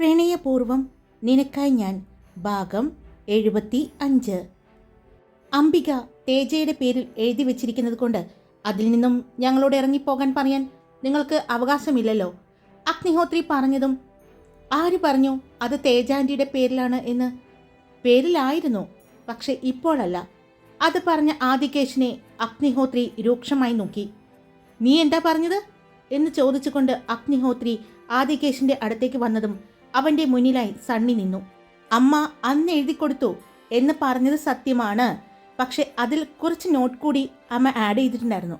പ്രണയപൂർവം നിനക്കായി ഞാൻ ഭാഗം എഴുപത്തി അഞ്ച് അംബിക തേജയുടെ പേരിൽ എഴുതി വെച്ചിരിക്കുന്നത് കൊണ്ട് അതിൽ നിന്നും ഞങ്ങളോട് ഇറങ്ങിപ്പോകാൻ പറയാൻ നിങ്ങൾക്ക് അവകാശമില്ലല്ലോ. അഗ്നിഹോത്രി പറഞ്ഞതും ആര് പറഞ്ഞു അത് തേജാന്റിയുടെ പേരിലാണ് എന്ന് പേരിലായിരുന്നു പക്ഷെ ഇപ്പോഴല്ല. അത് പറഞ്ഞ ആദികേശിനെ അഗ്നിഹോത്രി രൂക്ഷമായി നോക്കി. നീ എന്താ പറഞ്ഞത്? എന്ന് ചോദിച്ചുകൊണ്ട് അഗ്നിഹോത്രി ആദികേശിന്റെ അടുത്തേക്ക് വന്നതും അവന്റെ മുന്നിലായി സണ്ണി നിന്നു. അമ്മ അന്ന് എഴുതി കൊടുത്തു എന്ന് പറഞ്ഞത് സത്യമാണ്. പക്ഷെ അതിൽ കുറച്ച് നോട്ട് കൂടി അമ്മ ആഡ് ചെയ്തിട്ടുണ്ടായിരുന്നു.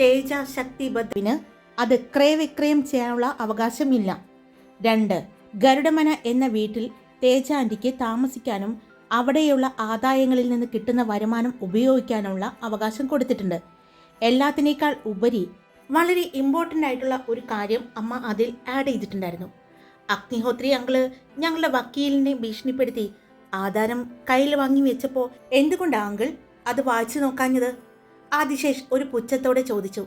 തേജ ശക്തി ബദ്വിന് അത് ക്രയവിക്രയം ചെയ്യാനുള്ള അവകാശമില്ല. രണ്ട് ഗരുഡമന എന്ന വീട്ടിൽ തേജ ആന്റിക്ക് താമസിക്കാനും അവിടെയുള്ള ആദായങ്ങളിൽ നിന്ന് കിട്ടുന്ന വരുമാനം ഉപയോഗിക്കാനുള്ള അവകാശം കൊടുത്തിട്ടുണ്ട്. എല്ലാത്തിനേക്കാൾ ഉപരി വളരെ ഇമ്പോർട്ടന്റ് ആയിട്ടുള്ള ഒരു കാര്യം അമ്മ അതിൽ ആഡ് ചെയ്തിട്ടുണ്ടായിരുന്നു. അഗ്നിഹോത്രി അങ്കിൾ ഞങ്ങളുടെ വക്കീലിനെ ഭീഷണിപ്പെടുത്തി. ആധാരം കയ്യിൽ വാങ്ങി വെച്ചപ്പോൾ എന്തുകൊണ്ടാ അങ്കിൾ അത് വായിച്ചു നോക്കാഞ്ഞത്? ആദിശേഷ് ഒരു പുച്ഛത്തോടെ ചോദിച്ചു.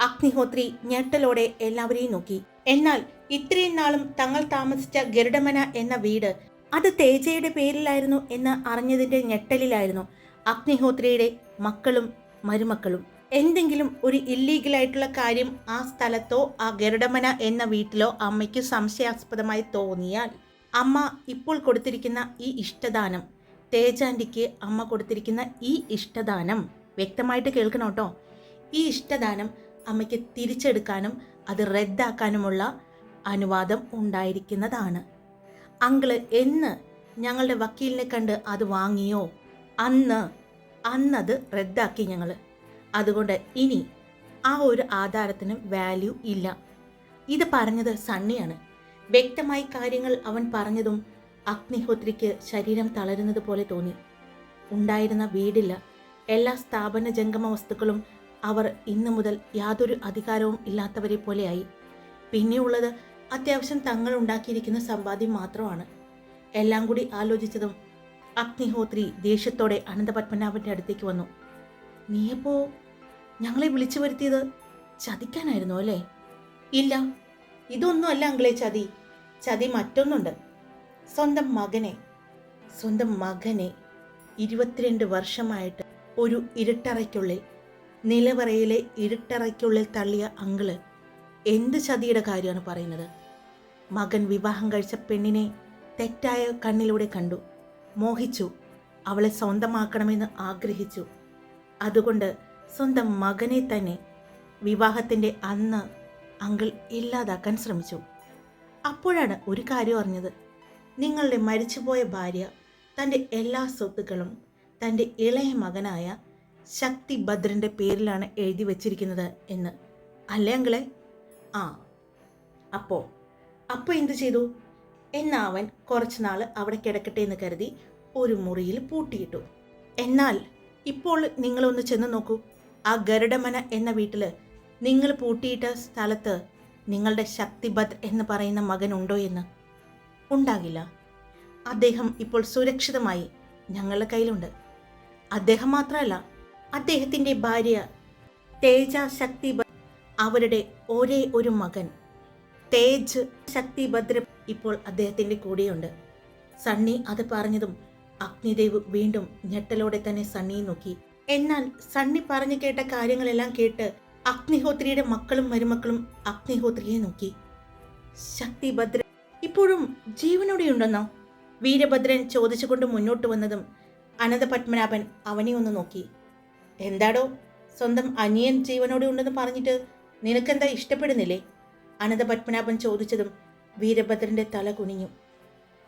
അഗ്നിഹോത്രി ഞെട്ടലോടെ എല്ലാവരെയും നോക്കി. എന്നാൽ ഇത്രയും നാളും തങ്ങൾ താമസിച്ച ഗരുഡമന എന്ന വീട് അത് തേജയുടെ പേരിലായിരുന്നു എന്ന് അറിഞ്ഞതിന്റെ ഞെട്ടലിലായിരുന്നു അഗ്നിഹോത്രിയുടെ മക്കളും മരുമക്കളും. എന്തെങ്കിലും ഒരു ഇല്ലീഗലായിട്ടുള്ള കാര്യം ആ സ്ഥലത്തോ ആ ഗരുഡമന എന്ന വീട്ടിലോ അമ്മയ്ക്ക് സംശയാസ്പദമായി തോന്നിയാൽ അമ്മ ഇപ്പോൾ കൊടുത്തിരിക്കുന്ന ഈ ഇഷ്ടദാനം തേജാന്റിക്ക് അമ്മ കൊടുത്തിരിക്കുന്ന ഈ ഇഷ്ടദാനം വ്യക്തമായിട്ട് കേൾക്കണം കേട്ടോ. ഈ ഇഷ്ടദാനം അമ്മയ്ക്ക് തിരിച്ചെടുക്കാനും അത് റദ്ദാക്കാനുമുള്ള അനുവാദം ഉണ്ടായിരിക്കുന്നതാണ്. അങ്കിൾ എന്ന് ഞങ്ങളുടെ വക്കീലിനെ കണ്ട് അത് വാങ്ങിയോ? അന്ന് അന്നത് റദ്ദാക്കി ഞങ്ങൾ അതുകൊണ്ട് ഇനി ആ ഒരു ആധാരത്തിന് വാല്യൂ ഇല്ല. ഇത് പറഞ്ഞത് സണ്ണിയാണ്. വ്യക്തമായി കാര്യങ്ങൾ അവൻ പറഞ്ഞതും അഗ്നിഹോത്രിക്ക് ശരീരം തളരുന്നത് പോലെ തോന്നി. ഉണ്ടായിരുന്ന വീടില്ല. എല്ലാ സ്ഥാപന ജംഗമ വസ്തുക്കളും അവർ ഇന്നു മുതൽ യാതൊരു അധികാരവും ഇല്ലാത്തവരെ പോലെയായി. പിന്നെയുള്ളത് അത്യാവശ്യം തങ്ങൾ ഉണ്ടാക്കിയിരിക്കുന്ന സമ്പാദ്യം മാത്രമാണ്. എല്ലാം കൂടി ആലോചിച്ചതും അഗ്നിഹോത്രി ദേഷ്യത്തോടെ അനന്തപത്മനാഭന്റെ അടുത്തേക്ക് വന്നു. നീയപ്പോ ഞങ്ങളെ വിളിച്ചു വരുത്തിയത് ചതിക്കാനായിരുന്നു അല്ലേ? ഇല്ല ഇതൊന്നുമല്ല അങ്കിളെ ചതി. ചതി മറ്റൊന്നുണ്ട്. സ്വന്തം മകനെ സ്വന്തം മകനെ ഇരുപത്തിരണ്ട് വർഷമായിട്ട് ഒരു ഇരുട്ടറയ്ക്കുള്ളിൽ നിലവറയിലെ ഇരുട്ടറയ്ക്കുള്ളിൽ തള്ളിയ അങ്കിൾ എന്ത് ചതിയുടെ കാര്യമാണ് പറയുന്നത്? മകൻ വിവാഹം കഴിച്ച പെണ്ണിനെ തെറ്റായ കണ്ണിലൂടെ കണ്ടു. മോഹിച്ചു. അവളെ സ്വന്തമാക്കണമെന്ന് ആഗ്രഹിച്ചു. അതുകൊണ്ട് സ്വന്തം മകനെ തന്നെ വിവാഹത്തിന്റെ അന്ന് അങ്കിൾ ഇല്ലാതാക്കാൻ ശ്രമിച്ചു. അപ്പോഴാണ് ഒരു കാര്യം അറിഞ്ഞത്. നിങ്ങളുടെ മരിച്ചുപോയ ഭാര്യ തന്റെ എല്ലാ സ്വത്തുക്കളും തന്റെ ഇളയ മകനായ ശക്തി ഭദ്രന്റെ പേരിലാണ് എഴുതി വച്ചിരിക്കുന്നത് എന്ന്. അല്ലേ അങ്കിളെ? ആ. അപ്പോൾ അപ്പോൾ എന്തു ചെയ്തു? എന്നാവൻ കുറച്ച് നാൾ അവിടെ കിടക്കട്ടെ എന്ന് കരുതി ഒരു മുറിയിൽ പൂട്ടിയിട്ടു. എന്നാൽ ഇപ്പോൾ നിങ്ങളൊന്ന് ചെന്ന് നോക്കൂ. ആ ഗരുഡമന എന്ന വീട്ടിൽ നിങ്ങൾ പൂട്ടിയിട്ട സ്ഥലത്ത് നിങ്ങളുടെ ശക്തിഭദ് എന്ന് പറയുന്ന മകനുണ്ടോ എന്ന്? ഉണ്ടാകില്ല. അദ്ദേഹം ഇപ്പോൾ സുരക്ഷിതമായി ഞങ്ങളുടെ കയ്യിലുണ്ട്. അദ്ദേഹം മാത്രമല്ല അദ്ദേഹത്തിന്റെ ഭാര്യ തേജ ശക്തിഭദ് അവരുടെ ഒരേ ഒരു മകൻ. തേജ് ശക്തിഭദ്ര ഇപ്പോൾ അദ്ദേഹത്തിന്റെ കൂടെയുണ്ട്. സണ്ണി അത് പറഞ്ഞതും അഗ്നിദേവ് വീണ്ടും ഞെട്ടലോടെ തന്നെ സണ്ണിയെ നോക്കി. എന്നാൽ സണ്ണി പറഞ്ഞു കേട്ട കാര്യങ്ങളെല്ലാം കേട്ട് അഗ്നിഹോത്രിയുടെ മക്കളും മരുമക്കളും അഗ്നിഹോത്രിയെ നോക്കി. ശക്തിഭദ്ര ഇപ്പോഴും ജീവനോടെയുണ്ടെന്നോ? വീരഭദ്രൻ ചോദിച്ചുകൊണ്ട് മുന്നോട്ട് വന്നതും അനന്തപത്മനാഭൻ അവനെ ഒന്ന് നോക്കി. എന്താടോ സ്വന്തം അനിയൻ ജീവനോടെ ഉണ്ടെന്ന് പറഞ്ഞിട്ട് നിനക്കെന്താ ഇഷ്ടപ്പെടുന്നില്ലേ? അനന്തപത്മനാഭൻ ചോദിച്ചതും വീരഭദ്രന്റെ തല കുനിഞ്ഞു.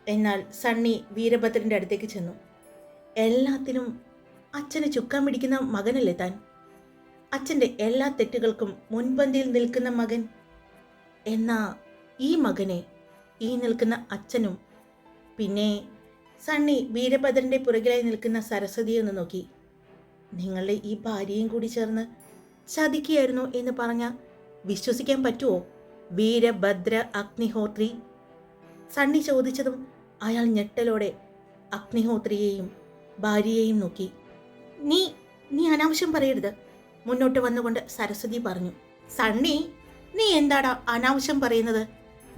എന്നാൽ സണ്ണി വീരഭദ്രന്റെ അടുത്തേക്ക് ചെന്നു. എല്ലാത്തിനും അച്ഛന് ചുക്കാൻ പിടിക്കുന്ന മകനല്ലേ താൻ? അച്ഛന്റെ എല്ലാ തെറ്റുകൾക്കും മുൻപന്തിയിൽ നിൽക്കുന്ന മകൻ? എന്നാ ഈ മകനെ ഈ നിൽക്കുന്ന അച്ഛനും പിന്നെ സണ്ണി വീരഭദ്രന്റെ പുറകിലായി നിൽക്കുന്ന സരസ്വതിയെ ഒന്ന് നോക്കി. നിങ്ങളുടെ ഈ ഭാര്യയും കൂടി ചേർന്ന് ചതിക്കുകയായിരുന്നു എന്ന് പറഞ്ഞ വിശ്വസിക്കാൻ പറ്റുമോ വീരഭദ്ര അഗ്നിഹോത്രി? സണ്ണി ചോദിച്ചതും അയാൾ ഞെട്ടലോടെ അഗ്നിഹോത്രിയെയും ഭാര്യയെയും നോക്കി. നീ നീ അനാവശ്യം പറയരുത്. മുന്നോട്ട് വന്നുകൊണ്ട് സരസ്വതി പറഞ്ഞു സണ്ണി നീ എന്താടാ അനാവശ്യം പറയുന്നത്?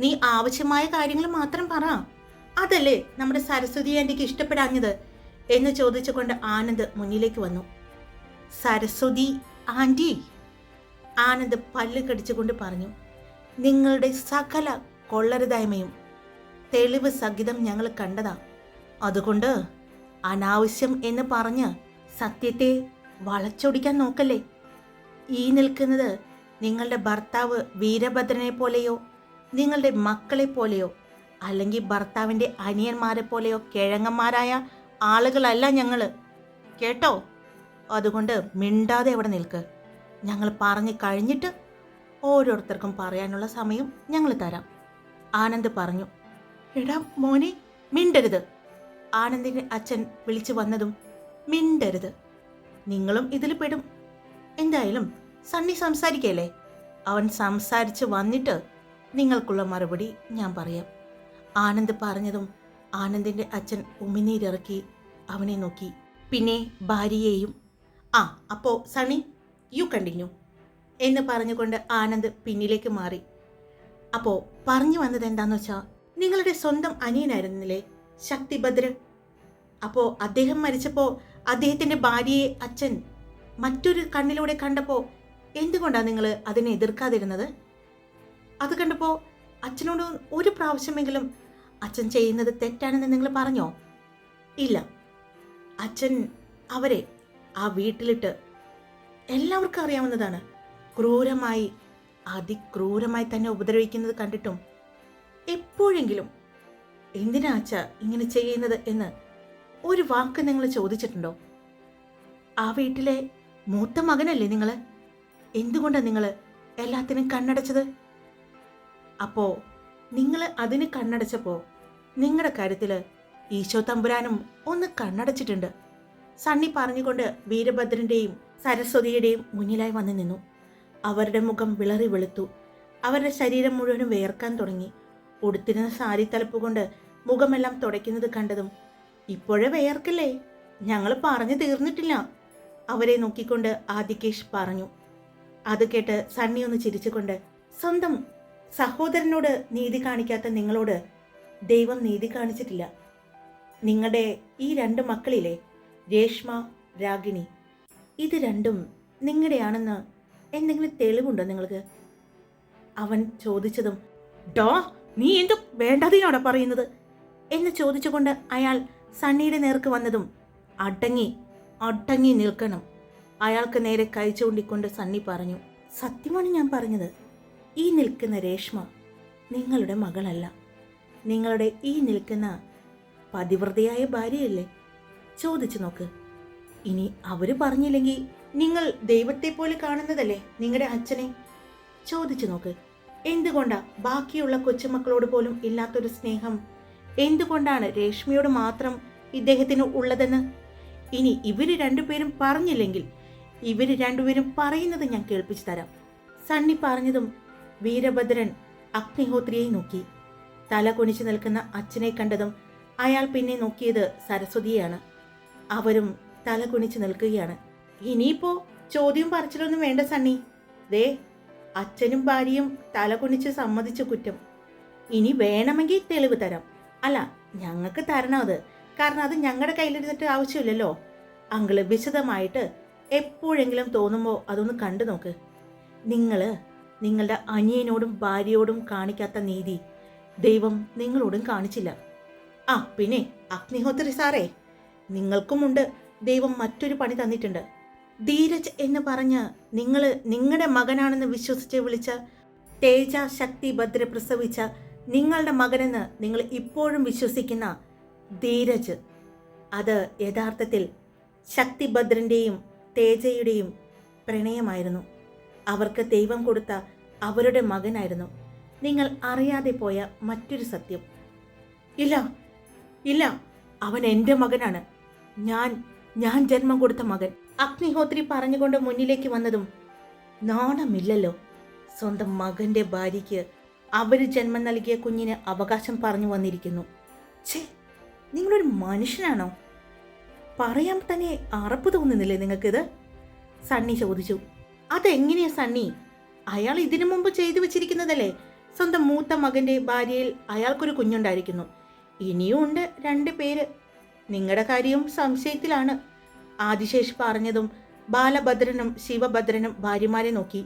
നീ ആവശ്യമായ കാര്യങ്ങൾ മാത്രം പറ. അതല്ലേ നമ്മുടെ സരസ്വതി ആന്റിക്ക് ഇഷ്ടപ്പെടാഞ്ഞത്? എന്ന് ചോദിച്ചുകൊണ്ട് ആനന്ദ് മുന്നിലേക്ക് വന്നു. സരസ്വതി ആന്റി ആനന്ദ് പല്ല് കടിച്ചുകൊണ്ട് പറഞ്ഞു നിങ്ങളുടെ സകല കൊള്ളരുതായ്മയും തെളിവ് സഹിതം ഞങ്ങൾ കണ്ടതാ. അതുകൊണ്ട് അനാവശ്യം എന്ന് പറഞ്ഞ് സത്യത്തെ വളച്ചൊടിക്കാൻ നോക്കല്ലേ? ഈ നിൽക്കുന്നത് നിങ്ങളുടെ ഭർത്താവ് വീരഭദ്രനെ പോലെയോ നിങ്ങളുടെ മക്കളെ പോലെയോ അല്ലെങ്കിൽ ഭർത്താവിന്റെ അനിയന്മാരെ പോലെയോ കിഴങ്ങന്മാരായ ആളുകളല്ല ഞങ്ങൾ കേട്ടോ? അതുകൊണ്ട് മിണ്ടാതെ അവിടെ നിൽക്ക്. ഞങ്ങൾ പറഞ്ഞു കഴിഞ്ഞിട്ട് ഓരോരുത്തർക്കും പറയാനുള്ള സമയം ഞങ്ങൾ തരാം. ആനന്ദ് പറഞ്ഞു എടാ മോനെ മിണ്ടരുത്. ആനന്ദിന്റെ അച്ഛൻ വിളിച്ചു വന്നതും മിണ്ടരുത്. നിങ്ങളും ഇതിൽ പെടും. എന്തായാലും സണ്ണി സംസാരിക്കല്ലേ? അവൻ സംസാരിച്ച് വന്നിട്ട് നിങ്ങൾക്കുള്ള മറുപടി ഞാൻ പറയാം. ആനന്ദ് പറഞ്ഞതും ആനന്ദിന്റെ അച്ഛൻ ഉമിനീരിറക്കി അവനെ നോക്കി. പിന്നെ ഭാര്യയെയും ആ അപ്പോൾ സണ്ണി യു കണ്ടിന്യൂ എന്ന് പറഞ്ഞുകൊണ്ട് ആനന്ദ് പിന്നിലേക്ക് മാറി. അപ്പോൾ പറഞ്ഞു വന്നത് എന്താന്ന് വെച്ചാൽ നിങ്ങളുടെ സ്വന്തം അനിയനായിരുന്നില്ലേ ശക്തിഭദ്രൻ? അപ്പോൾ അദ്ദേഹം മരിച്ചപ്പോ അദ്ദേഹത്തിന്റെ ഭാര്യയെ അച്ഛൻ മറ്റൊരു കണ്ണിലൂടെ കണ്ടപ്പോൾ എന്തുകൊണ്ടാണ് നിങ്ങൾ അതിനെ എതിർക്കാതിരുന്നത്? അത് കണ്ടപ്പോൾ അച്ഛനോട് ഒരു പ്രാവശ്യമെങ്കിലും അച്ഛൻ ചെയ്യുന്നത് തെറ്റാണെന്ന് നിങ്ങൾ പറഞ്ഞോ? ഇല്ല. അച്ഛൻ അവരെ ആ വീട്ടിലിട്ട് എല്ലാവർക്കും അറിയാവുന്നതാണ്. ക്രൂരമായി അതിക്രൂരമായി തന്നെ ഉപദ്രവിക്കുന്നത് കണ്ടിട്ടും എപ്പോഴെങ്കിലും എന്തിനാ അച്ഛ ഇങ്ങനെ ചെയ്യുന്നത് എന്ന് ഒരു വാക്ക് നിങ്ങൾ ചോദിച്ചിട്ടുണ്ടോ? ആ വീട്ടിലെ മൂത്ത മകനല്ലേ നിങ്ങൾ എന്തുകൊണ്ടാണ് നിങ്ങൾ എല്ലാത്തിനും കണ്ണടച്ചത്? അപ്പോ നിങ്ങൾ അതിന് കണ്ണടച്ചപ്പോ നിങ്ങളുടെ കാര്യത്തിൽ ഈശോ തമ്പുരാനും ഒന്ന് കണ്ണടച്ചിട്ടുണ്ട്. സണ്ണി പറഞ്ഞുകൊണ്ട് വീരഭദ്രന്റെയും സരസ്വതിയുടെയും മുന്നിലായി വന്നു നിന്നു. അവരുടെ മുഖം വിളറി വെളുത്തു. അവരുടെ ശരീരം മുഴുവനും വേർക്കാൻ തുടങ്ങി. ഉടുത്തിരുന്ന സാരി തലപ്പ് കൊണ്ട് മുഖമെല്ലാം തുടയ്ക്കുന്നത് കണ്ടതും ഇപ്പോഴേ വേർക്കില്ലേ? ഞങ്ങൾ പറഞ്ഞു തീർന്നിട്ടില്ല. അവരെ നോക്കിക്കൊണ്ട് ആദികേഷ് പറഞ്ഞു. അത് കേട്ട് സണ്ണി ഒന്ന് ചിരിച്ചുകൊണ്ട് സ്വന്തം സഹോദരനോട് നീതി കാണിക്കാത്ത നിങ്ങളോട് ദൈവം നീതി കാണിച്ചിട്ടില്ല. നിങ്ങളുടെ ഈ രണ്ട് മക്കളിലെ രേഷ്മ രാഗിണി ഇത് രണ്ടും നിങ്ങളുടെയാണെന്ന് എന്തെങ്കിലും തെളിവുണ്ടോ നിങ്ങൾക്ക്? അവൻ ചോദിച്ചതും ഡോ നീ എന്തു വേണ്ടതെയാണോ പറയുന്നത്? എന്ന് ചോദിച്ചുകൊണ്ട് അയാൾ സണ്ണിയുടെ നേർക്ക് വന്നതും അടങ്ങി അടങ്ങി നിൽക്കണം. അയാൾക്ക് നേരെ കൈ ചൂണ്ടിക്കൊണ്ട് സണ്ണി പറഞ്ഞു സത്യമാണ് ഞാൻ പറഞ്ഞത് ഈ നിൽക്കുന്ന രേഷ്മ നിങ്ങളുടെ മകളല്ല. നിങ്ങളുടെ ഈ നിൽക്കുന്ന പതിവ്രതയായ ഭാര്യയല്ലേ? ചോദിച്ചു നോക്ക്. ഇനി അവർ പറഞ്ഞില്ലെങ്കിൽ നിങ്ങൾ ദൈവത്തെ പോലെ കാണുന്നതല്ലേ നിങ്ങളുടെ അച്ഛനെ? ചോദിച്ചു നോക്ക്. എന്തുകൊണ്ടാ ബാക്കിയുള്ള കൊച്ചുമക്കളോട് പോലും ഇല്ലാത്തൊരു സ്നേഹം എന്തുകൊണ്ടാണ് രേഷ്മിയോട് മാത്രം ഇദ്ദേഹത്തിന് ഉള്ളതെന്ന്? ഇനി ഇവർ രണ്ടുപേരും പറഞ്ഞില്ലെങ്കിൽ ഇവർ രണ്ടുപേരും പറയുന്നത് ഞാൻ കേൾപ്പിച്ചു തരാം. സണ്ണി പറഞ്ഞതും വീരഭദ്രൻ അഗ്നിഹോത്രിയെ നോക്കി. തല കുനിച്ചു നിൽക്കുന്ന അച്ഛനെ കണ്ടതും അയാൾ പിന്നെ നോക്കിയത് സരസ്വതിയെയാണ്. അവരും തല കുനിച്ചു നിൽക്കുകയാണ്. ഇനിയിപ്പോ ചോദ്യം പറച്ചിലൊന്നും വേണ്ട സണ്ണി. ദേ അച്ഛനും ഭാര്യയും തല കുനിച്ച് സമ്മതിച്ച കുറ്റം. ഇനി വേണമെങ്കിൽ തെളിവ് തരാം. അല്ല ഞങ്ങൾക്ക് തരണം അത്. കാരണം അത് ഞങ്ങളുടെ കയ്യിലിരുന്നിട്ട് ആവശ്യമില്ലല്ലോ. അങ്കിൾ വിശദമായിട്ട് എപ്പോഴെങ്കിലും തോന്നുമ്പോൾ അതൊന്ന് കണ്ടു നോക്ക്. നിങ്ങൾ നിങ്ങളുടെ അനിയനോടും ഭാര്യയോടും കാണിക്കാത്ത നീതി ദൈവം നിങ്ങളോടും കാണിച്ചില്ല. ആ പിന്നെ അഗ്നിഹോത്രി സാറേ നിങ്ങൾക്കുമുണ്ട് ദൈവം മറ്റൊരു പണി തന്നിട്ടുണ്ട്. ധീരജ് എന്ന് പറഞ്ഞ് നിങ്ങൾ നിങ്ങളുടെ മകനാണെന്ന് വിശ്വസിച്ച് വിളിച്ച തേജ ശക്തി ഭദ്ര പ്രസവിച്ച നിങ്ങളുടെ മകനെന്ന് നിങ്ങൾ ഇപ്പോഴും വിശ്വസിക്കുന്ന ധീരജ്. അത് യഥാർത്ഥത്തിൽ ശക്തിഭദ്രന്റെയും തേജയുടെയും പ്രണയമായിരുന്നു. അവർക്ക് ദൈവം കൊടുത്ത അവരുടെ മകനായിരുന്നു. നിങ്ങൾ അറിയാതെ പോയ മറ്റൊരു സത്യം. ഇല്ല ഇല്ല അവൻ എന്റെ മകനാണ്. ഞാൻ ഞാൻ ജന്മം കൊടുത്ത മകൻ. അഗ്നിഹോത്രി പറഞ്ഞുകൊണ്ട് മുന്നിലേക്ക് വന്നതും നാണമില്ലല്ലോ. സ്വന്തം മകന്റെ ഭാര്യയ്ക്ക് അവർ ജന്മം നൽകിയ കുഞ്ഞിന് അവകാശം പറഞ്ഞു വന്നിരിക്കുന്നു. ഛേ നിങ്ങളൊരു മനുഷ്യനാണോ? പറയാൻ തന്നെ അറപ്പ് തോന്നുന്നില്ലേ നിങ്ങൾക്കിത്? സണ്ണി ചോദിച്ചു. അതെങ്ങനെയാ സണ്ണി? അയാൾ ഇതിനു മുമ്പ് ചെയ്തു വെച്ചിരിക്കുന്നതല്ലേ? സ്വന്തം മൂത്ത മകന്റെ ഭാര്യയിൽ അയാൾക്കൊരു കുഞ്ഞുണ്ടായിരിക്കുന്നു. ഇനിയും ഉണ്ട് രണ്ട് പേര്. നിങ്ങളുടെ കാര്യവും സംശയത്തിലാണ്. ആദിശേഷ് പറഞ്ഞതും ബാലഭദ്രനും ശിവഭദ്രനും ഭാര്യമാരെ നോക്കി.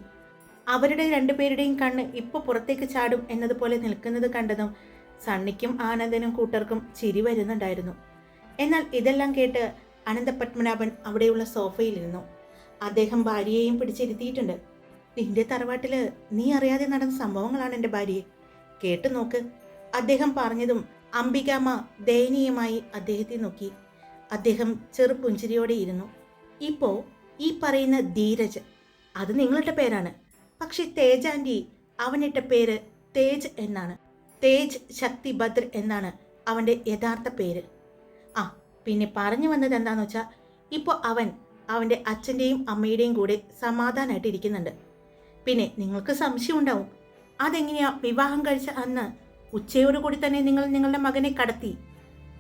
അവരുടെ രണ്ടുപേരുടെയും കണ്ണ് ഇപ്പൊ പുറത്തേക്ക് ചാടും എന്നതുപോലെ നിൽക്കുന്നത് കണ്ടതും സണ്ണിക്കും ആനന്ദനും കൂട്ടർക്കും ചിരി വരുന്നുണ്ടായിരുന്നു. എന്നാൽ ഇതെല്ലാം കേട്ട് അനന്തപത്മനാഭൻ അവിടെയുള്ള സോഫയിലിരുന്നു അദ്ദേഹം ഭാര്യയെയും പിടിച്ചിരുത്തിയിട്ടുണ്ട്. നിന്റെ തറവാട്ടിൽ നീ അറിയാതെ നടന്ന സംഭവങ്ങളാണ് എന്റെ ഭാര്യയെ കേട്ടു നോക്ക്. അദ്ദേഹം പറഞ്ഞതും അംബികാമ്മ ദയനീയമായി അദ്ദേഹത്തെ നോക്കി. അദ്ദേഹം ചെറുപുഞ്ചിരിയോടെ ഇരുന്നു. ഇപ്പോ ഈ പറയുന്ന ധീരജ് അത് നിങ്ങളുടെ പേരാണ്. പക്ഷെ തേജ് ആന്റി അവനിട്ട പേര് തേജ് എന്നാണ്. തേജ് ശക്തി ഭദ്ര എന്നാണ് അവന്റെ യഥാർത്ഥ പേര്. ആ പിന്നെ പറഞ്ഞു വന്നത് എന്താണെന്ന് വെച്ചാൽ ഇപ്പോൾ അവൻ അവന്റെ അച്ഛന്റെയും അമ്മയുടെയും കൂടെ സമാധാനമായിട്ട് ഇരിക്കുന്നുണ്ട്. പിന്നെ നിങ്ങൾക്ക് സംശയം ഉണ്ടാവും അതെങ്ങനെയാ വിവാഹം കഴിച്ച അന്ന് ഉച്ചയോടുകൂടി തന്നെ നിങ്ങൾ നിങ്ങളുടെ മകനെ കടത്തി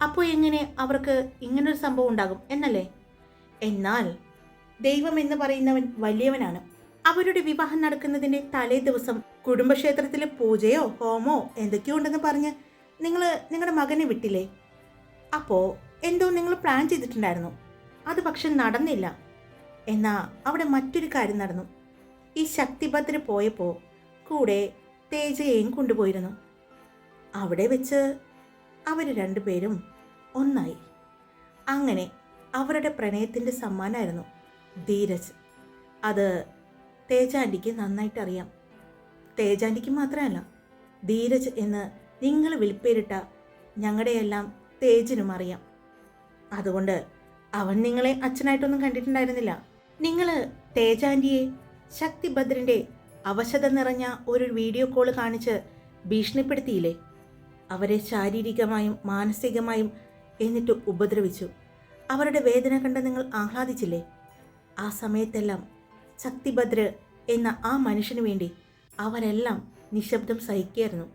അപ്പോൾ എങ്ങനെ അവർക്ക് ഇങ്ങനൊരു സംഭവം ഉണ്ടാകും എന്നല്ലേ? എന്നാൽ ദൈവം എന്ന് പറയുന്നവൻ വലിയവനാണ്. അവരുടെ വിവാഹം നടക്കുന്നതിന്റെ തലേ ദിവസം കുടുംബക്ഷേത്രത്തിലെ പൂജയോ ഹോമോ എന്തൊക്കെയോ ഉണ്ടെന്ന് പറഞ്ഞ് നിങ്ങൾ നിങ്ങളുടെ മകനെ വിട്ടില്ലേ? അപ്പോ എന്തോ നിങ്ങൾ പ്ലാൻ ചെയ്തിട്ടുണ്ടായിരുന്നു. അത് പക്ഷെ നടന്നില്ല. എന്നാ അവിടെ മറ്റൊരു കാര്യം നടന്നു. ഈ ശക്തിഭദ്ര പോയപ്പോൾ കൂടെ തേജയെയും കൊണ്ടുപോയിരുന്നു. അവിടെ വെച്ച് അവർ രണ്ടുപേരും ഒന്നായി. അങ്ങനെ അവരുടെ പ്രണയത്തിന്റെ സമ്മാനമായിരുന്നു ധീരജ്. അത് തേജാന്റിക്ക് നന്നായിട്ട് അറിയാം തേജാന്റിക്ക് മാത്രമല്ല ധീരജ് എന്ന് നിങ്ങൾ വിളിപ്പേരിട്ട ഞങ്ങളുടെയെല്ലാം തേജിനും അറിയാം. അതുകൊണ്ട് അവൻ നിങ്ങളെ അച്ഛനായിട്ടൊന്നും കണ്ടിട്ടുണ്ടായിരുന്നില്ല. നിങ്ങൾ തേജാന്റിയെ ശക്തിഭദ്രന്റെ അവശത നിറഞ്ഞ ഒരു വീഡിയോ കോൾ കാണിച്ച് ഭീഷണിപ്പെടുത്തിയില്ലേ? അവരെ ശാരീരികമായും മാനസികമായും എന്നിട്ട് ഉപദ്രവിച്ചു. അവരുടെ വേദന കണ്ട് നിങ്ങൾ ആഹ്ലാദിച്ചില്ലേ? ആ സമയത്തെല്ലാം ശക്തിഭദ്ര എന്ന ആ മനുഷ്യന് വേണ്ടി അവരെല്ലാം നിശബ്ദം സഹിക്കുകയായിരുന്നു.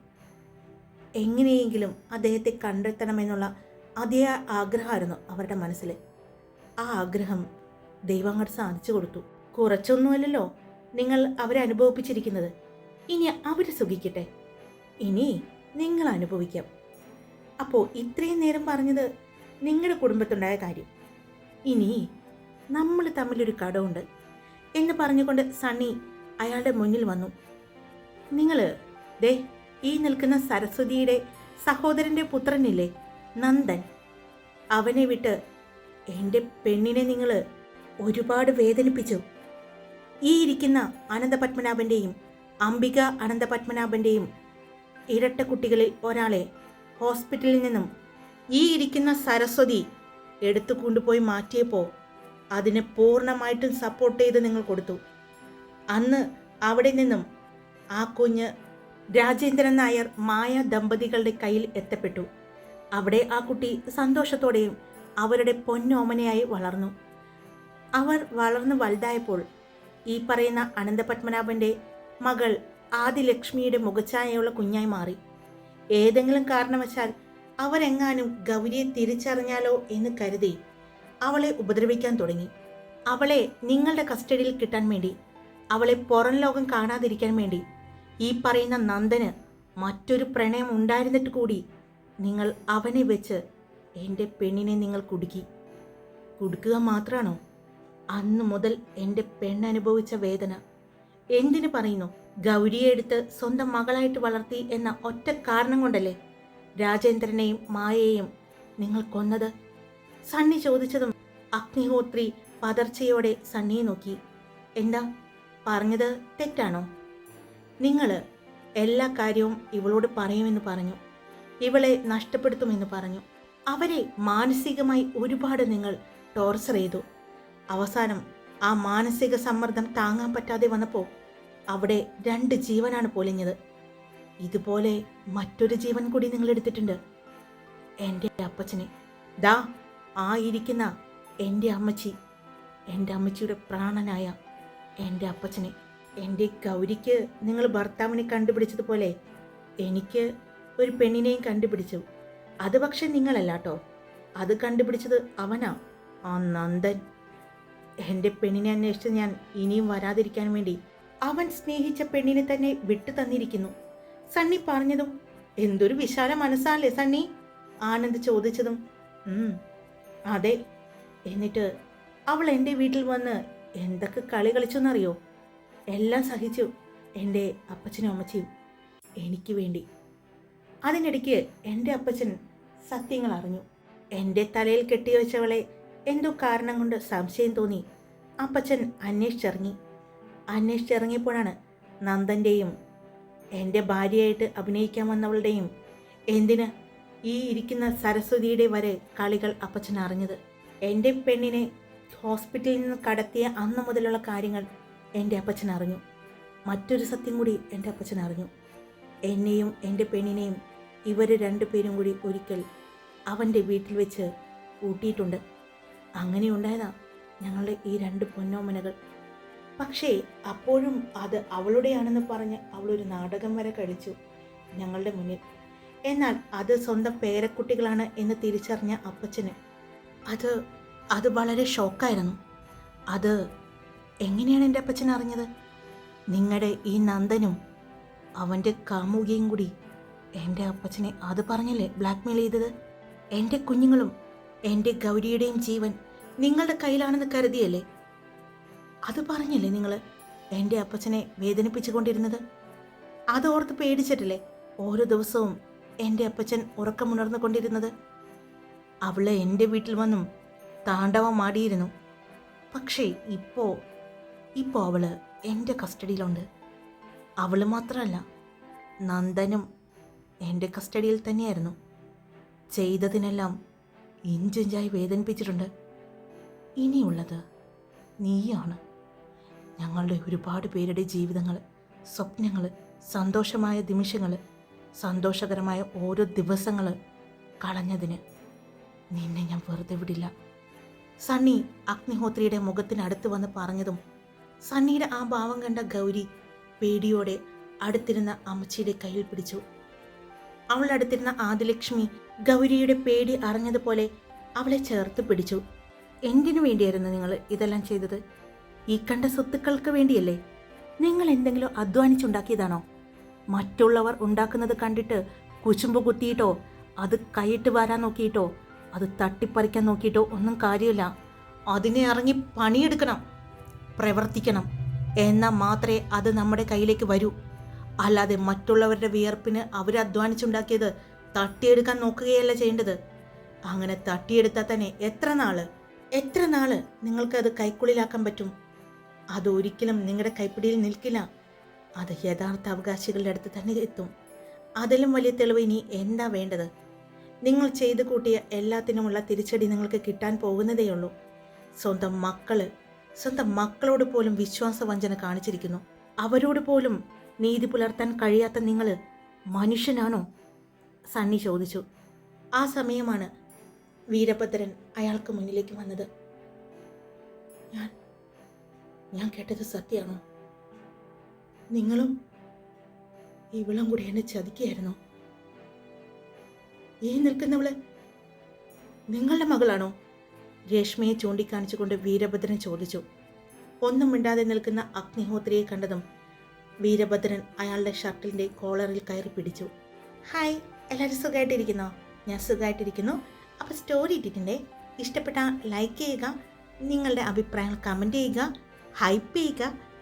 എങ്ങനെയെങ്കിലും അദ്ദേഹത്തെ കണ്ടെത്തണമെന്നുള്ള അതേ ആഗ്രഹമായിരുന്നു അവരുടെ മനസ്സിൽ ആ ആഗ്രഹം ദൈവം അങ്ങോട്ട് സാധിച്ചു കൊടുത്തു. കുറച്ചൊന്നുമല്ലല്ലോ നിങ്ങൾ അവരെ അനുഭവിപ്പിച്ചിരിക്കുന്നത്. ഇനി അവർ സുഖിക്കട്ടെ. ഇനി നിങ്ങൾ അനുഭവിക്കാം. അപ്പോൾ ഇത്രയും നേരം പറഞ്ഞത് നിങ്ങളുടെ കുടുംബത്തുണ്ടായ കാര്യം. ഇനി നമ്മൾ തമ്മിലൊരു കടമുണ്ട്. എന്ന് പറഞ്ഞുകൊണ്ട് സണ്ണി അയാളുടെ മുന്നിൽ വന്നു. നിങ്ങൾ ദേ ഈ നിൽക്കുന്ന സരസ്വതിയുടെ സഹോദരന്റെ പുത്രനില്ലേ നന്ദൻ? അവനെ വിട്ട് എന്റെ പെണ്ണിനെ നിങ്ങൾ ഒരുപാട് വേദനിപ്പിച്ചു. ഈ ഇരിക്കുന്ന അനന്തപത്മനാഭന്റെയും അംബിക അനന്തപത്മനാഭന്റെയും ഇരട്ട കുട്ടികളിൽ ഒരാളെ ഹോസ്പിറ്റലിൽ നിന്നും ഈ ഇരിക്കുന്ന സരസ്വതി എടുത്തു കൊണ്ടുപോയി മാറ്റിയപ്പോൾ അതിനെ പൂർണമായിട്ടും സപ്പോർട്ട് ചെയ്ത് നിങ്ങൾ കൊടുത്തു. അന്ന് അവിടെ നിന്നും ആ കുഞ്ഞ് രാജേന്ദ്രൻ നായർ മായ ദമ്പതികളുടെ കയ്യിൽ എത്തപ്പെട്ടു. അവിടെ ആ കുട്ടി സന്തോഷത്തോടെയും അവരുടെ പൊന്നോമനയായി വളർന്നു. അവർ വളർന്നു വലുതായപ്പോൾ ഈ പറയുന്ന അനന്തപത്മനാഭന്റെ മകൾ ആദിലക്ഷ്മിയുടെ മുഖച്ഛായയുള്ള കുഞ്ഞായി മാറി. ഏതെങ്കിലും കാരണവശാൽ അവരെങ്ങാനും ഗൗരിയെ തിരിച്ചറിഞ്ഞാലോ എന്ന് കരുതി അവളെ ഉപദ്രവിക്കാൻ തുടങ്ങി. അവളെ നിങ്ങളുടെ കസ്റ്റഡിയിൽ കിട്ടാൻ വേണ്ടി അവളെ പുറം ലോകം കാണാതിരിക്കാൻ വേണ്ടി ഈ പറയുന്ന നന്ദന് മറ്റൊരു പ്രണയം ഉണ്ടായിരുന്നിട്ട് കൂടി നിങ്ങൾ അവനെ വെച്ച് എന്റെ പെണ്ണിനെ നിങ്ങൾ കുടുക്കി. കുടുക്കുക മാത്രമാണോ അന്ന് മുതൽ എന്റെ പെണ്ണനുഭവിച്ച വേദന. എന്തിനു പറയുന്നു? ഗൗരിയെ എടുത്ത് സ്വന്തം മകളായിട്ട് വളർത്തി എന്ന ഒറ്റ കാരണം കൊണ്ടല്ലേ? രാജേന്ദ്രനെയും മായയെയും നിങ്ങൾ കൊന്നത്? സണ്ണി ചോദിച്ചതും അഗ്നിഹോത്രി പതർച്ചയോടെ സണ്ണിയെ നോക്കി. എന്താ? പറഞ്ഞത് തെറ്റാണോ? നിങ്ങൾ എല്ലാ കാര്യവും ഇവളോട് പറയുമെന്ന് പറഞ്ഞു. ഇവളെ നഷ്ടപ്പെടുത്തുമെന്ന് പറഞ്ഞു. അവരെ മാനസികമായി ഒരുപാട് നിങ്ങൾ ടോർച്ചർ ചെയ്തു. അവസാനം ആ മാനസിക സമ്മർദ്ദം താങ്ങാൻ പറ്റാതെ വന്നപ്പോൾ അവിടെ രണ്ട് ജീവനാണ് പൊലിഞ്ഞത്. ഇതുപോലെ മറ്റൊരു ജീവൻ കൂടി നിങ്ങൾ എടുത്തിട്ടുണ്ട്. എന്റെ അപ്പച്ചനെ. ദാ ആ ഇരിക്കുന്ന എന്റെ അമ്മച്ചി എന്റെ അമ്മച്ചിയുടെ പ്രാണനായ എന്റെ അപ്പച്ചനെ. എന്റെ ഗൗരിക്ക് നിങ്ങൾ ഭർത്താവിനെ കണ്ടുപിടിച്ചതുപോലെ എനിക്ക് ഒരു പെണ്ണിനെയും കണ്ടുപിടിച്ചു. അത് പക്ഷേ നിങ്ങളല്ല കേട്ടോ അത് കണ്ടുപിടിച്ചത് അവനാ ആ നന്ദൻ. എന്റെ പെണ്ണിനെ അന്വേഷിച്ച് ഞാൻ ഇനിയും വരാതിരിക്കാൻ വേണ്ടി അവൻ സ്നേഹിച്ച പെണ്ണിനെ തന്നെ വിട്ടു തന്നിരിക്കുന്നു. സണ്ണി പറഞ്ഞതും എന്തൊരു വിശാല മനസ്സാണല്ലേ സണ്ണി? ആനന്ദ് ചോദിച്ചതും "ഉം, അതെ. എന്നിട്ട് അവൾ എന്റെ വീട്ടിൽ വന്ന് എന്തൊക്കെ കളി കളിച്ചെന്നറിയോ? എല്ലാം സഹിച്ചു എന്റെ അപ്പച്ചനും അമ്മച്ചിയും എനിക്ക് വേണ്ടി. അതിനിടയ്ക്ക് എന്റെ അപ്പച്ചൻ സത്യങ്ങൾ അറിഞ്ഞു. എന്റെ തലയിൽ കെട്ടിവെച്ചവളെ എന്തോ കാരണം കൊണ്ട് സംശയം തോന്നി. അപ്പച്ചൻ അന്വേഷിച്ചിറങ്ങി അന്വേഷിച്ചിറങ്ങിയപ്പോഴാണ് നന്ദന്റെയും എന്റെ ഭാര്യയായിട്ട് അഭിനയിക്കാൻ വന്നവളുടെയും എന്തിന് ഈ ഇരിക്കുന്ന സരസ്വതിയുടെ വരെ കളികൾ അപ്പച്ചൻ അറിഞ്ഞത്. എന്റെ പെണ്ണിനെ ഹോസ്പിറ്റലിൽ നിന്ന് കടത്തിയ അന്ന് മുതലുള്ള കാര്യങ്ങൾ എന്റെ അപ്പച്ചൻ അറിഞ്ഞു. മറ്റൊരു സത്യം കൂടി എന്റെ അപ്പച്ചൻ അറിഞ്ഞു. എന്നെയും എന്റെ പെണ്ണിനെയും ഇവർ രണ്ടുപേരും കൂടി ഒരിക്കൽ അവന്റെ വീട്ടിൽ വെച്ച് കൂട്ടിയിട്ടുണ്ട്. അങ്ങനെ ഉണ്ടായതാ ഞങ്ങളുടെ ഈ രണ്ട് പൊന്നോമനകൾ. പക്ഷേ അപ്പോഴും അത് അവളുടെയാണെന്ന് പറഞ്ഞ് അവളൊരു നാടകം വരെ കഴിച്ചു ഞങ്ങളുടെ മുന്നിൽ. എന്നാൽ അത് സ്വന്തം പേരക്കുട്ടികളാണ് എന്ന് തിരിച്ചറിഞ്ഞ അപ്പച്ചന്. അത് അത് വളരെ ഷോക്കായിരുന്നു. അത് എങ്ങനെയാണ് എന്റെ അപ്പച്ചൻ അറിഞ്ഞത്? നിങ്ങളുടെ ഈ നന്ദനും അവന്റെ കാമുകിയും കൂടി എന്റെ അപ്പച്ചനെ അത് പറഞ്ഞല്ലേ ബ്ലാക്ക്മെയിൽ ചെയ്തത്? എന്റെ കുഞ്ഞുങ്ങളും എന്റെ ഗൗരിയുടെയും ജീവൻ നിങ്ങളുടെ കയ്യിലാണെന്ന് കരുതിയല്ലേ? അത് പറഞ്ഞല്ലേ നിങ്ങൾ എന്റെ അപ്പച്ചനെ വേദനിപ്പിച്ചുകൊണ്ടിരുന്നത്? അതോർത്ത് പേടിച്ചിട്ടില്ലേ ഓരോ ദിവസവും എന്റെ അപ്പച്ചൻ ഉറക്കമുണർന്നു കൊണ്ടിരുന്നത്. അവൾ എന്റെ വീട്ടിൽ വന്നും താണ്ഡവം മാടിയിരുന്നു പക്ഷേ ഇപ്പോൾ ഇപ്പോൾ അവൾ എന്റെ കസ്റ്റഡിയിലുണ്ട്. അവൾ മാത്രമല്ല നന്ദനും എന്റെ കസ്റ്റഡിയിൽ തന്നെയായിരുന്നു. ചെയ്തതിനെല്ലാം ഇഞ്ചിഞ്ചായി വേദനിപ്പിച്ചിട്ടുണ്ട്. ഇനിയുള്ളത് നീയാണ്. ഞങ്ങളുടെ ഒരുപാട് പേരുടെ ജീവിതങ്ങൾ സ്വപ്നങ്ങൾ സന്തോഷമായ നിമിഷങ്ങൾ സന്തോഷകരമായ ഓരോ ദിവസങ്ങൾ കളഞ്ഞതിന് നിന്നെ ഞാൻ വെറുതെ വിടില്ല. സണ്ണി അഗ്നിഹോത്രിയുടെ മുഖത്തിനടുത്ത് വന്ന് പറഞ്ഞതും സണ്ണിയുടെ ആ ഭാവം കണ്ട ഗൗരി പേടിയോടെ അടുത്തിരുന്ന അമ്മച്ചിയുടെ കയ്യിൽ പിടിച്ചു. അവളുടെ അടുത്തിരുന്ന ആദിലക്ഷ്മി ഗൗരിയുടെ പേടി അറിഞ്ഞതുപോലെ അവളെ ചേർത്ത് പിടിച്ചു. എന്തിനു വേണ്ടിയായിരുന്നു നിങ്ങൾ ഇതെല്ലാം ചെയ്തത്? ഈ കണ്ട സ്വത്തുക്കൾക്ക് വേണ്ടിയല്ലേ? നിങ്ങൾ എന്തെങ്കിലും അധ്വാനിച്ചുണ്ടാക്കിയതാണോ? മറ്റുള്ളവർ ഉണ്ടാക്കുന്നത് കണ്ടിട്ട് കുശുമ്പ് കുത്തിയിട്ടോ അത് കൈയിട്ട് വരാൻ നോക്കിയിട്ടോ അത് തട്ടിപ്പറിക്കാൻ നോക്കിയിട്ടോ ഒന്നും കാര്യമില്ല. അതിനെ ഇറങ്ങി പണിയെടുക്കണം പ്രവർത്തിക്കണം. എന്നാൽ മാത്രമേ അത് നമ്മുടെ കയ്യിലേക്ക് വരൂ. അല്ലാതെ മറ്റുള്ളവരുടെ വിയർപ്പിന് അവർ അധ്വാനിച്ചുണ്ടാക്കിയത് തട്ടിയെടുക്കാൻ നോക്കുകയല്ല ചെയ്യേണ്ടത്. അങ്ങനെ തട്ടിയെടുത്താൽ തന്നെ എത്ര നാൾ എത്ര നാൾ നിങ്ങൾക്കത് കൈക്കുള്ളിലാക്കാൻ പറ്റും? അതൊരിക്കലും നിങ്ങളുടെ കൈപ്പിടിയിൽ നിൽക്കില്ല. അത് യഥാർത്ഥ അവകാശികളുടെ അടുത്ത് തന്നെ എത്തും. അതിലും വലിയ തെളിവ് ഇനി എന്താ വേണ്ടത്? നിങ്ങൾ ചെയ്തു കൂട്ടിയ എല്ലാത്തിനുമുള്ള തിരിച്ചടി നിങ്ങൾക്ക് കിട്ടാൻ പോകുന്നതേയുള്ളൂ സ്വന്തം മക്കൾ സ്വന്തം മക്കളോട് പോലും വിശ്വാസവഞ്ചന കാണിച്ചിരിക്കുന്നു. അവരോട് പോലും നീതി പുലർത്താൻ കഴിയാത്ത നിങ്ങൾ മനുഷ്യനാണോ? സണ്ണി ചോദിച്ചു. ആ സമയമാണ് വീരഭദ്രൻ അയാൾക്ക് മുന്നിലേക്ക് വന്നത്. ഞാൻ ഞാൻ കേട്ടത് സത്യമാണോ? നിങ്ങളും ഇവളും കൂടി എന്നെ ചതിക്കുകയായിരുന്നു. ഈ നിൽക്കുന്നവൾ നിങ്ങളുടെ മകളാണോ? രേഷ്മയെ ചൂണ്ടിക്കാണിച്ചുകൊണ്ട് വീരഭദ്രൻ ചോദിച്ചു. ഒന്നും മിണ്ടാതെ നിൽക്കുന്ന അഗ്നിഹോത്രിയെ കണ്ടതും വീരഭദ്രൻ അയാളുടെ ഷർട്ടിന്റെ കോളറിൽ കയറി പിടിച്ചു. ഹായ് എല്ലാവരും സുഖമായിട്ടിരിക്കുന്നോ ഞാൻ സുഖമായിട്ടിരിക്കുന്നു അപ്പോൾ സ്റ്റോറി ഇട്ടിട്ടുണ്ടേ. ഇഷ്ടപ്പെട്ട ലൈക്ക് ചെയ്യുക നിങ്ങളുടെ അഭിപ്രായങ്ങൾ കമന്റ് ചെയ്യുക ഹൈപ്പ് ചെയ്യുക